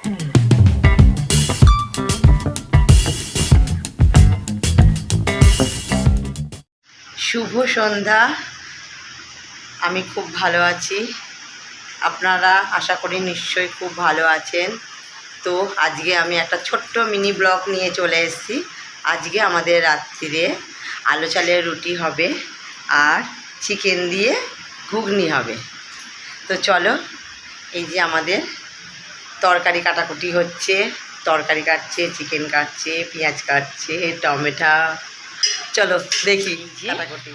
শুভ সন্ধ্যা। আমি খুব ভালো আছি। আপনারা আশা করি নিশ্চয়ই খুব ভালো আছেন। তো আজকে আমি একটা ছোট্ট মিনি ব্লগ নিয়ে চলে এসেছি। আজকে আমাদের রাত্রিরে আলু চালের রুটি হবে আর চিকেন দিয়ে ঘুগনি হবে। তো চলো, এই যে আমাদের তরকারি কাটাকুটি হচ্ছে। তরকারি কাটছে চিকেন কাটছে পেঁয়াজ কাটছে টমেটো। চলো দেখি কাটাকুটি।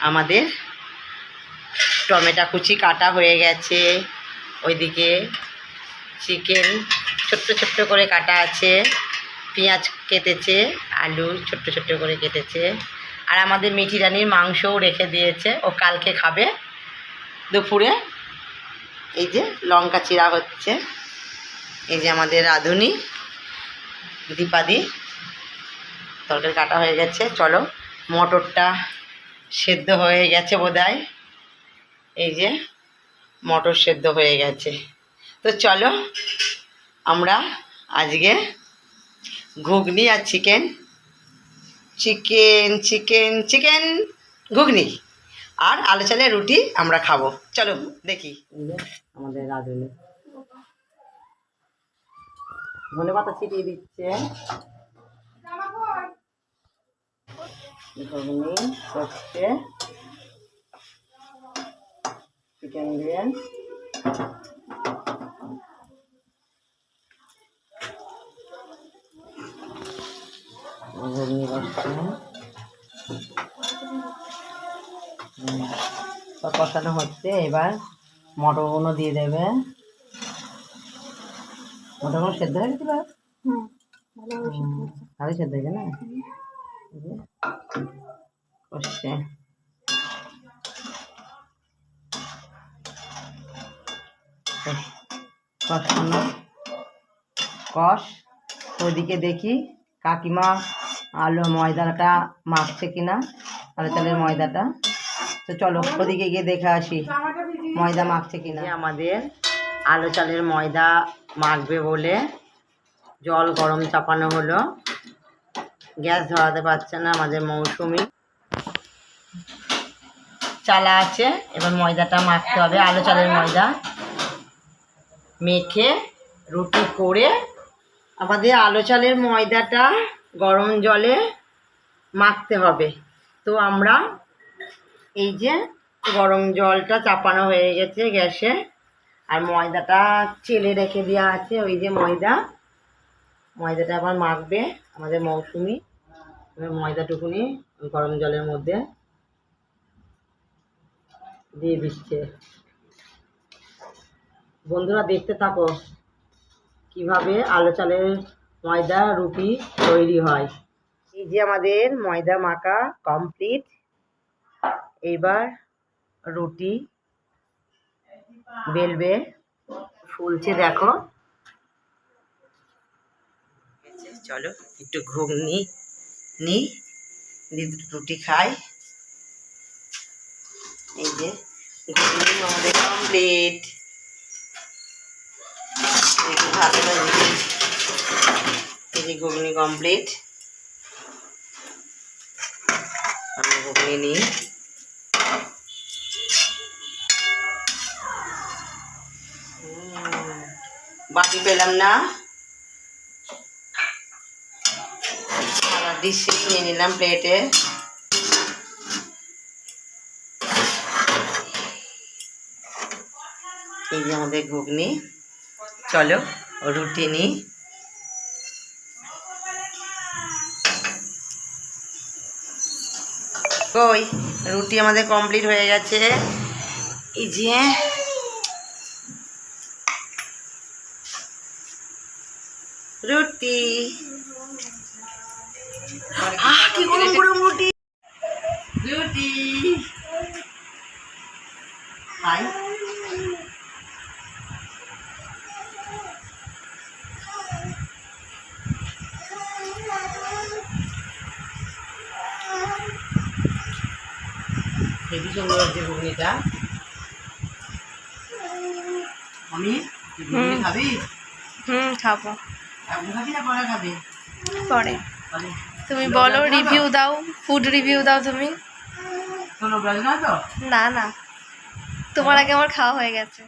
আমাদের টমেটো কুচি কাটা হয়ে গেছে। ওইদিকে চিকেন ছোট্ট ছোট্ট করে কাটা আছে। পেঁয়াজ কেটেছে আলু ছোট্ট ছোট্ট করে কেটেছে। আর আমাদের মিঠি রানির মাংসও রেখে দিয়েছে। ও কালকে খাবে। দুপুরে এই যে লঙ্কা চিরা হচ্ছে। এই যে আমাদের রাঁধুনি দীপাদি তরকারি কাটা হয়ে গেছে, চলো। মটরটা সেদ্ধ হয়ে গেছে বোধহয়। এই যে মটর সেদ্ধ হয়ে গেছে। তো চলো, আমরা আজকে ঘুগনি আর চিকেন। চিকেন চিকেন চিকেন, ঘুগনি। আর আলু চালের রুটি আমরা খাব। চলো দেখি। আমাদের রাঁধুনি। ধনে পাতা ছিটিয়ে দিচ্ছে। ঘুগনি হচ্ছে চিকেন দিয়ে। ঘুগনি করছে কষানো হচ্ছে এবার মটরগুলো দিয়ে দেবে। মটরগুলো সেদ্ধ হয়ে গেছিল? ভালো সেদ্ধ হয়েছে। না কষছে। কষানো কষ ওইদিকে দেখি কাকিমা আলু ময়দাটা মাখছে কিনা আলু চালের ময়দাটা। তো চলো ওদিকে গিয়ে দেখে আসি ময়দা মাখছে কিনা। আমাদের আলু চালের ময়দা মাখবে বলে। জল গরম চাপানো হলো। গ্যাস ধরাতে পারছে না আমাদের মৌসুমি। চালা আছে, এবার ময়দাটা মাখতে হবে, আলু চালের ময়দা। মেখে রুটি করে আমাদের আলু চালের ময়দাটা গরম জলে মাখতে হবে। তো আমরা এই যে গরম জলটা চাপানো হয়ে গেছে গ্যাসে। আর ময়দাটা চেলে রেখে দেওয়া আছে, ওই যে ময়দা। ময়দাটা আবার মাখবে আমাদের মৌসুমি। এবার ময়দাটুকুনি গরম জলের মধ্যে দিয়ে দিচ্ছে। বন্ধুরা, দেখতে থাকো কীভাবে আলু চালের ময়দা রুটি তৈরি হয়। এই যে আমাদের ময়দা মাখা কমপ্লিট। এইবার রুটি বেলবে। ফুলছে, দেখো। চলো, একটু নিই। দিয়ে দুটো রুটি খাই এই যে ঘুগনি আমাদের কমপ্লিট ভাজি এই যে ঘুগনি কমপ্লিট আমি ঘুগনি নিই। বাটি পেলাম না। ডিশে নিয়ে নিলাম প্লেটে। এই যে আমাদের ঘুগনি। চলো, রুটি নিই কই, রুটি আমাদের কমপ্লিট হয়ে গেছে। এই যে রুটি। কি গরম গরম রুটি। রুটি। খাই হেবি সুন্দর হচ্ছে ঘুগনিটা। আমি ঘুগনি খাবি? হুম খাব। পরে। তুমি বলো রিভিউ দাও ফুড রিভিউ দাও তুমি। না না। তোমার আগে আমার খাওয়া হয়ে গেছে।